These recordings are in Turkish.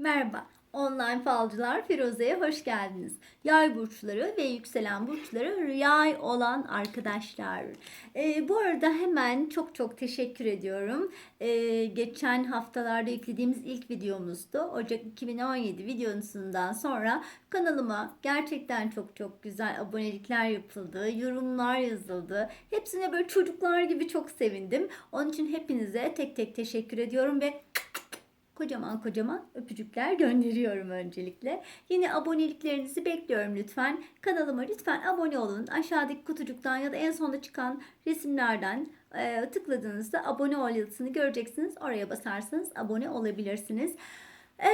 Merhaba, online falcılar Firuze'ye hoş geldiniz. Yay burçları ve yükselen burçları yay olan arkadaşlar. Ee, bu arada hemen çok çok teşekkür ediyorum. Ee, geçen haftalarda yüklediğimiz ilk videomuzdu. Ocak 2017 videosundan sonra kanalıma gerçekten çok çok güzel abonelikler yapıldı, yorumlar yazıldı. Hepsine böyle çocuklar gibi çok sevindim. Onun için hepinize tek tek teşekkür ediyorum ve kocaman kocaman öpücükler gönderiyorum öncelikle. Yine aboneliklerinizi bekliyorum lütfen. Kanalıma lütfen abone olun. Aşağıdaki kutucuktan ya da en sonda çıkan resimlerden e, tıkladığınızda abone ol yazısını göreceksiniz. Oraya basarsanız abone olabilirsiniz. Ee,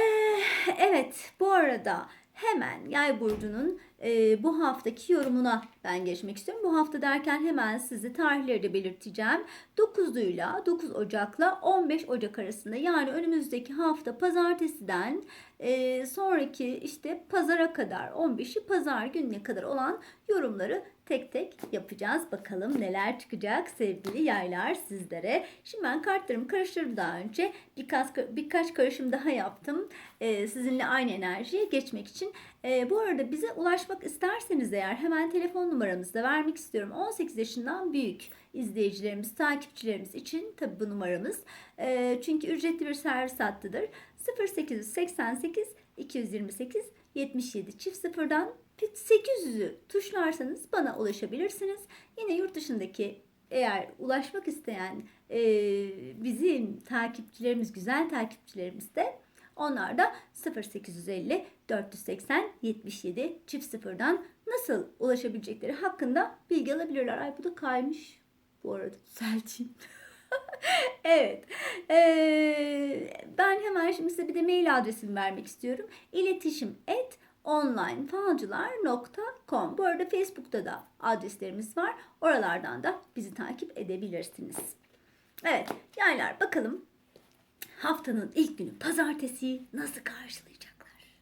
evet bu arada hemen yay burcunun e, bu haftaki yorumuna ben geçmek istiyorum. Bu hafta derken hemen sizi tarihleri de belirteceğim. 9'luyla 9 Ocak'la 15 Ocak arasında yani önümüzdeki hafta pazartesiden e, sonraki işte pazara kadar 15'i pazar gününe kadar olan yorumları tek tek yapacağız. Bakalım neler çıkacak sevgili yaylar sizlere. Şimdi ben kartlarımı karıştırdım daha önce. Birkaç, birkaç karışım daha yaptım. E, sizinle aynı enerjiye geçmek için. E, bu arada bize ulaşmak isterseniz eğer hemen telefon numaramızı da vermek istiyorum. 18 yaşından büyük izleyicilerimiz, takipçilerimiz için tabi bu numaramız. E, çünkü ücretli bir servis hattıdır. 0888 228 77 çift sıfırdan 800'ü tuşlarsanız bana ulaşabilirsiniz. Yine yurt dışındaki eğer ulaşmak isteyen e, bizim takipçilerimiz, güzel takipçilerimiz de onlar da 0850 480 77 çift sıfırdan nasıl ulaşabilecekleri hakkında bilgi alabilirler. Ay bu da kaymış bu arada düzelteyim. evet. Ee, ben hemen şimdi size bir de mail adresimi vermek istiyorum. İletişim et onlinefalcılar.com Bu arada Facebook'ta da adreslerimiz var. Oralardan da bizi takip edebilirsiniz. Evet yaylar bakalım haftanın ilk günü pazartesi nasıl karşılayacaklar?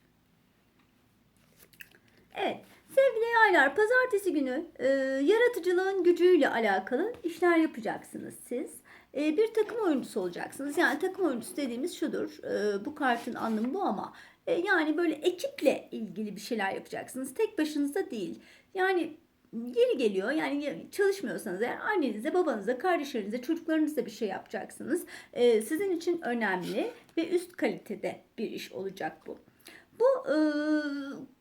Evet sevgili yaylar pazartesi günü e, yaratıcılığın gücüyle alakalı işler yapacaksınız siz. E, bir takım oyuncusu olacaksınız. Yani takım oyuncusu dediğimiz şudur. E, bu kartın anlamı bu ama e, yani böyle ekiple ilgili bir şeyler yapacaksınız. Tek başınıza değil. Yani yeri geliyor yani çalışmıyorsanız eğer annenize, babanıza, kardeşlerinize, çocuklarınıza bir şey yapacaksınız. Ee, sizin için önemli ve üst kalitede bir iş olacak bu. Bu e,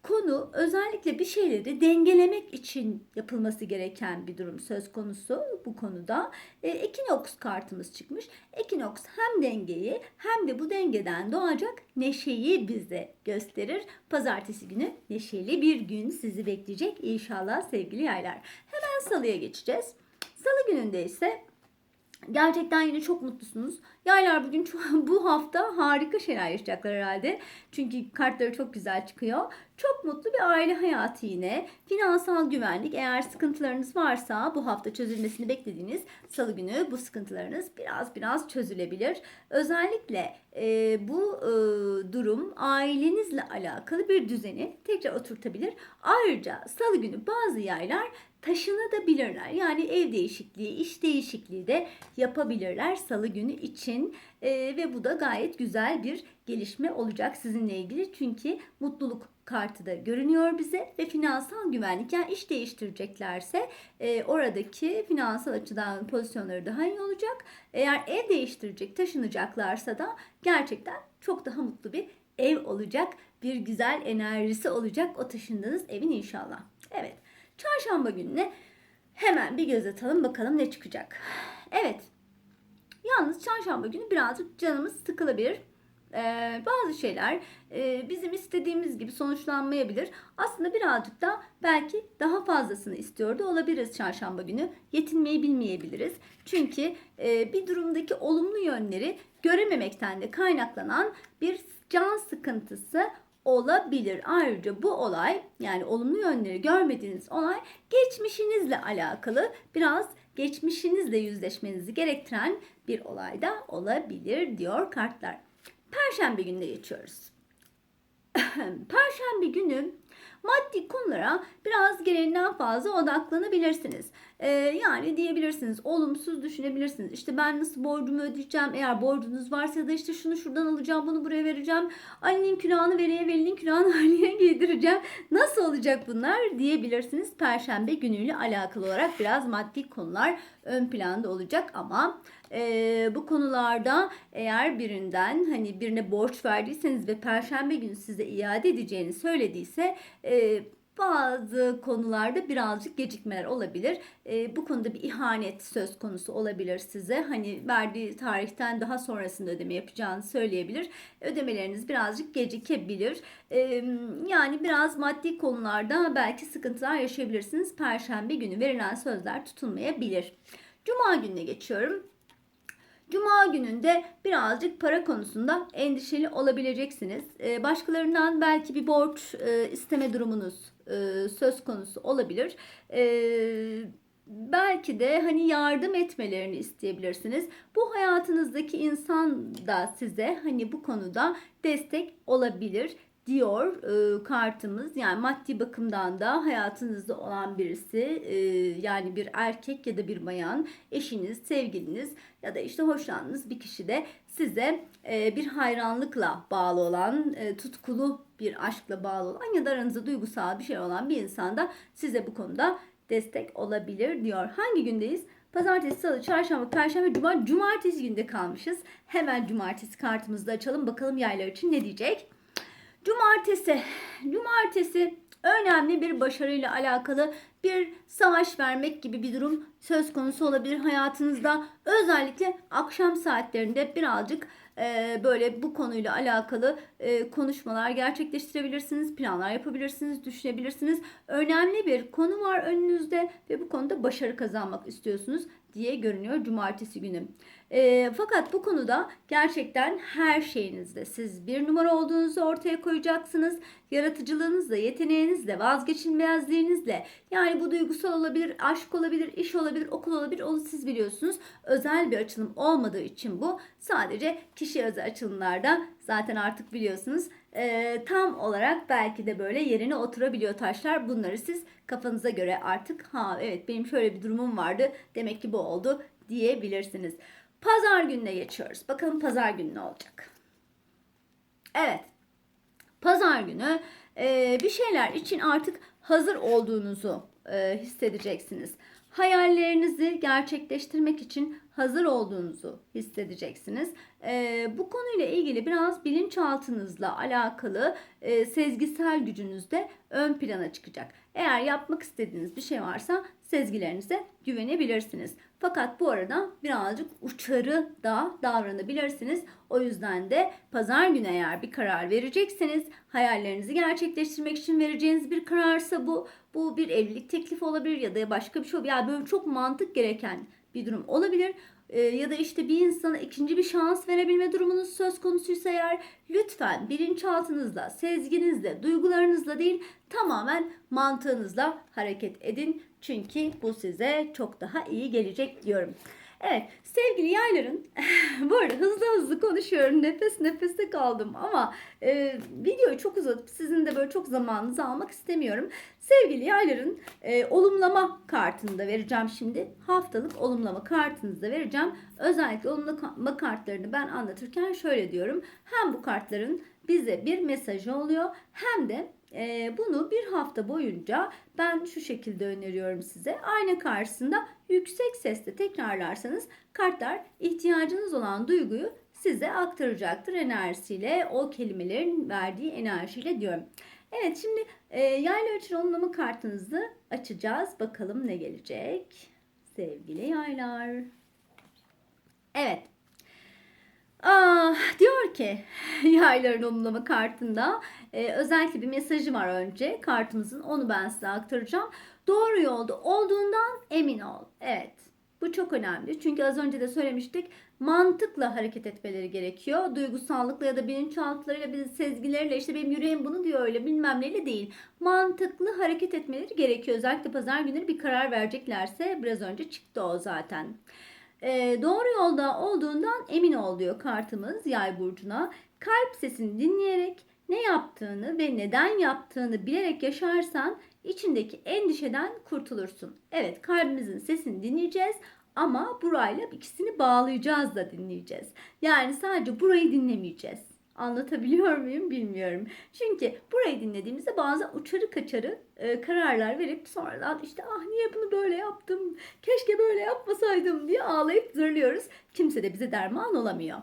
konu özellikle bir şeyleri dengelemek için yapılması gereken bir durum söz konusu bu konuda. E, Ekinoks kartımız çıkmış. Ekinoks hem dengeyi hem de bu dengeden doğacak neşeyi bize gösterir. Pazartesi günü neşeli bir gün sizi bekleyecek inşallah sevgili yaylar. Hemen salıya geçeceğiz. Salı gününde ise Gerçekten yine çok mutlusunuz. Yaylar bugün bu hafta harika şeyler yaşayacaklar herhalde. Çünkü kartları çok güzel çıkıyor. Çok mutlu bir aile hayatı yine. Finansal güvenlik eğer sıkıntılarınız varsa bu hafta çözülmesini beklediğiniz salı günü bu sıkıntılarınız biraz biraz çözülebilir. Özellikle e, bu e, durum ailenizle alakalı bir düzeni tekrar oturtabilir. Ayrıca salı günü bazı yaylar taşınabilirler. Yani ev değişikliği, iş değişikliği de yapabilirler salı günü için. E, ve bu da gayet güzel bir gelişme olacak sizinle ilgili. Çünkü mutluluk kartı da görünüyor bize ve finansal güvenlik yani iş değiştireceklerse e, oradaki finansal açıdan pozisyonları daha iyi olacak. Eğer ev değiştirecek, taşınacaklarsa da gerçekten çok daha mutlu bir ev olacak. Bir güzel enerjisi olacak o taşındığınız evin inşallah. Evet. Çarşamba gününe hemen bir göz atalım bakalım ne çıkacak. Evet. Yalnız çarşamba günü birazcık canımız sıkılabilir. Ee, bazı şeyler e, bizim istediğimiz gibi sonuçlanmayabilir. Aslında birazcık da belki daha fazlasını istiyordu olabiliriz çarşamba günü. Yetinmeyi bilmeyebiliriz. Çünkü e, bir durumdaki olumlu yönleri görememekten de kaynaklanan bir can sıkıntısı olabilir. Ayrıca bu olay yani olumlu yönleri görmediğiniz olay geçmişinizle alakalı biraz geçmişinizle yüzleşmenizi gerektiren bir olay da olabilir diyor kartlar. Perşembe gününe geçiyoruz. Perşembe günü maddi konulara biraz gereğinden fazla odaklanabilirsiniz. Ee, yani diyebilirsiniz, olumsuz düşünebilirsiniz. İşte ben nasıl borcumu ödeyeceğim? Eğer borcunuz varsa ya da işte şunu şuradan alacağım, bunu buraya vereceğim. Ali'nin külahını Veli'ye, Veli'nin külahını Ali'ye giydireceğim. Nasıl olacak bunlar diyebilirsiniz. Perşembe günüyle alakalı olarak biraz maddi konular ön planda olacak ama e, bu konularda eğer birinden hani birine borç verdiyseniz ve perşembe günü size iade edeceğini söylediyse e, bazı konularda birazcık gecikmeler olabilir. E, bu konuda bir ihanet söz konusu olabilir size. Hani verdiği tarihten daha sonrasında ödeme yapacağını söyleyebilir. Ödemeleriniz birazcık gecikebilir. E, yani biraz maddi konularda belki sıkıntılar yaşayabilirsiniz. Perşembe günü verilen sözler tutulmayabilir. Cuma gününe geçiyorum. Cuma gününde birazcık para konusunda endişeli olabileceksiniz. Ee, başkalarından belki bir borç e, isteme durumunuz e, söz konusu olabilir. Ee, belki de hani yardım etmelerini isteyebilirsiniz. Bu hayatınızdaki insan da size hani bu konuda destek olabilir diyor e, kartımız. Yani maddi bakımdan da hayatınızda olan birisi e, yani bir erkek ya da bir bayan, eşiniz, sevgiliniz ya da işte hoşlandığınız bir kişi de size e, bir hayranlıkla bağlı olan, e, tutkulu bir aşkla bağlı olan ya da aranızda duygusal bir şey olan bir insan da size bu konuda destek olabilir diyor. Hangi gündeyiz? Pazartesi, salı, çarşamba, perşembe, cuma, cumartesi günde kalmışız. Hemen cumartesi kartımızı da açalım. Bakalım yaylar için ne diyecek? Cumartesi. Cumartesi önemli bir başarıyla alakalı bir savaş vermek gibi bir durum söz konusu olabilir hayatınızda. Özellikle akşam saatlerinde birazcık e, böyle bu konuyla alakalı e, konuşmalar gerçekleştirebilirsiniz, planlar yapabilirsiniz, düşünebilirsiniz. Önemli bir konu var önünüzde ve bu konuda başarı kazanmak istiyorsunuz diye görünüyor cumartesi günü. E, fakat bu konuda gerçekten her şeyinizde siz bir numara olduğunuzu ortaya koyacaksınız. Yaratıcılığınızla, yeteneğinizle, vazgeçilmezliğinizle yani bu duygusal olabilir, aşk olabilir, iş olabilir, okul olabilir onu siz biliyorsunuz. Özel bir açılım olmadığı için bu sadece kişi özel açılımlarda zaten artık biliyorsunuz e, tam olarak belki de böyle yerine oturabiliyor taşlar. Bunları siz kafanıza göre artık ha evet benim şöyle bir durumum vardı demek ki bu oldu diyebilirsiniz. Pazar gününe geçiyoruz. Bakalım pazar günü ne olacak? Evet. Pazar günü e, bir şeyler için artık hazır olduğunuzu e, hissedeceksiniz. Hayallerinizi gerçekleştirmek için hazır olduğunuzu hissedeceksiniz. E, bu konuyla ilgili biraz bilinçaltınızla alakalı e, sezgisel gücünüz de ön plana çıkacak. Eğer yapmak istediğiniz bir şey varsa sezgilerinize güvenebilirsiniz. Fakat bu arada birazcık uçarı da davranabilirsiniz. O yüzden de pazar günü eğer bir karar verecekseniz hayallerinizi gerçekleştirmek için vereceğiniz bir kararsa bu bu bir evlilik teklifi olabilir ya da başka bir şey olabilir. Yani böyle çok mantık gereken bir durum olabilir. Ee, ya da işte bir insana ikinci bir şans verebilme durumunuz söz konusuysa eğer lütfen bilinçaltınızla, sezginizle, duygularınızla değil tamamen mantığınızla hareket edin. Çünkü bu size çok daha iyi gelecek diyorum. Evet sevgili yayların bu arada hızlı hızlı konuşuyorum nefes nefeste kaldım ama e, videoyu çok uzatıp sizin de böyle çok zamanınızı almak istemiyorum. Sevgili yayların e, olumlama kartını da vereceğim şimdi haftalık olumlama kartınızı da vereceğim. Özellikle olumlama kartlarını ben anlatırken şöyle diyorum hem bu kartların bize bir mesajı oluyor hem de e, bunu bir hafta boyunca ben şu şekilde öneriyorum size. Ayna karşısında yüksek sesle tekrarlarsanız kartlar ihtiyacınız olan duyguyu size aktaracaktır enerjisiyle, o kelimelerin verdiği enerjiyle diyorum. Evet şimdi e, yayla için olumlama kartınızı açacağız. Bakalım ne gelecek sevgili yaylar. Evet Aa, diyor ki yayların olumlama kartında e, özellikle bir mesajı var önce kartımızın onu ben size aktaracağım. Doğru yolda olduğundan emin ol. Evet bu çok önemli çünkü az önce de söylemiştik mantıkla hareket etmeleri gerekiyor. Duygusallıkla ya da bilinçaltılarıyla bir sezgileriyle işte benim yüreğim bunu diyor öyle bilmem neyle değil. Mantıklı hareket etmeleri gerekiyor. Özellikle pazar günleri bir karar vereceklerse biraz önce çıktı o zaten. E, doğru yolda olduğundan emin ol diyor kartımız yay burcuna. Kalp sesini dinleyerek ne yaptığını ve neden yaptığını bilerek yaşarsan içindeki endişeden kurtulursun. Evet kalbimizin sesini dinleyeceğiz ama burayla ikisini bağlayacağız da dinleyeceğiz. Yani sadece burayı dinlemeyeceğiz. Anlatabiliyor muyum bilmiyorum. Çünkü burayı dinlediğimizde bazen uçarı kaçarı e, kararlar verip sonradan işte ah niye bunu böyle yaptım, keşke böyle yapmasaydım diye ağlayıp zırlıyoruz. Kimse de bize derman olamıyor.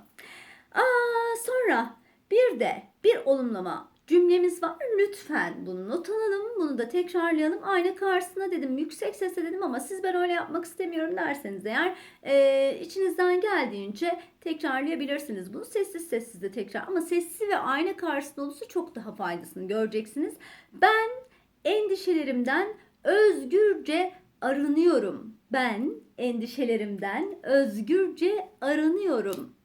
Aa, sonra bir de bir olumlama cümlemiz var. Lütfen bunu not alalım. Bunu da tekrarlayalım. Ayna karşısına dedim. Yüksek sesle dedim ama siz ben öyle yapmak istemiyorum derseniz eğer e, içinizden geldiğince tekrarlayabilirsiniz. Bunu sessiz sessiz de tekrar ama sessiz ve ayna karşısında olursa çok daha faydasını göreceksiniz. Ben endişelerimden özgürce arınıyorum. Ben endişelerimden özgürce arınıyorum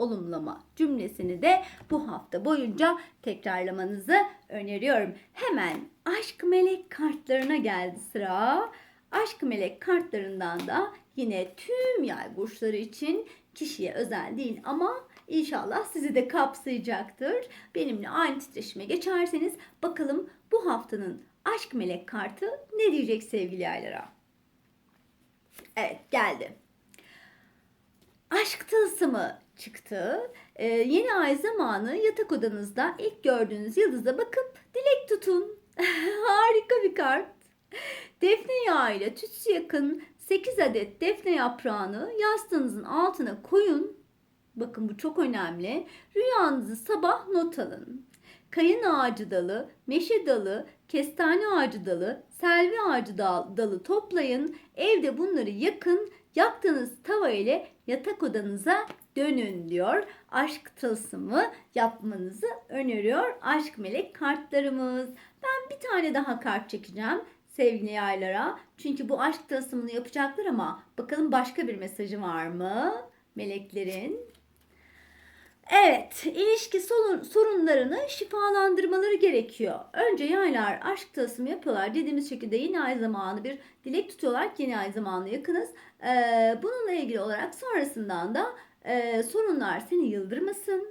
olumlama cümlesini de bu hafta boyunca tekrarlamanızı öneriyorum. Hemen aşk melek kartlarına geldi sıra. Aşk melek kartlarından da yine tüm yay burçları için kişiye özel değil ama inşallah sizi de kapsayacaktır. Benimle aynı titreşime geçerseniz bakalım bu haftanın aşk melek kartı ne diyecek sevgili yaylara? Evet geldi. Aşk tılsımı çıktı. Ee, yeni ay zamanı yatak odanızda ilk gördüğünüz yıldıza bakıp dilek tutun. Harika bir kart. Defne yağı ile tütsü yakın 8 adet defne yaprağını yastığınızın altına koyun. Bakın bu çok önemli. Rüyanızı sabah not alın. Kayın ağacı dalı, meşe dalı, kestane ağacı dalı, selvi ağacı dal- dalı toplayın. Evde bunları yakın. Yaktığınız tava ile yatak odanıza dönün diyor. Aşk tılsımı yapmanızı öneriyor. Aşk melek kartlarımız. Ben bir tane daha kart çekeceğim sevgili yaylara. Çünkü bu aşk tılsımını yapacaklar ama bakalım başka bir mesajı var mı meleklerin? Evet, ilişki sorun- sorunlarını şifalandırmaları gerekiyor. Önce yaylar aşk tılsımı yapıyorlar. Dediğimiz şekilde yeni ay zamanı bir dilek tutuyorlar yeni ay zamanı yakınız. Ee, bununla ilgili olarak sonrasından da e, sorunlar seni yıldırmasın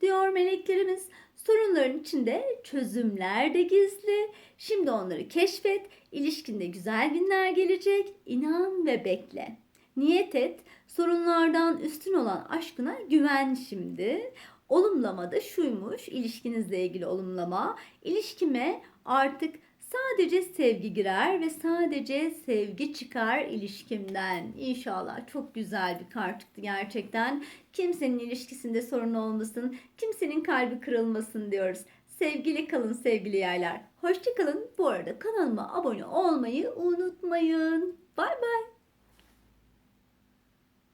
diyor meleklerimiz. Sorunların içinde çözümler de gizli. Şimdi onları keşfet. İlişkinde güzel günler gelecek. İnan ve bekle. Niyet et. Sorunlardan üstün olan aşkına güven şimdi. Olumlama da şuymuş. ilişkinizle ilgili olumlama. İlişkime artık sadece sevgi girer ve sadece sevgi çıkar ilişkimden. İnşallah çok güzel bir kart çıktı gerçekten. Kimsenin ilişkisinde sorun olmasın, kimsenin kalbi kırılmasın diyoruz. Sevgili kalın sevgili yerler. Hoşçakalın. Bu arada kanalıma abone olmayı unutmayın. Bay bay.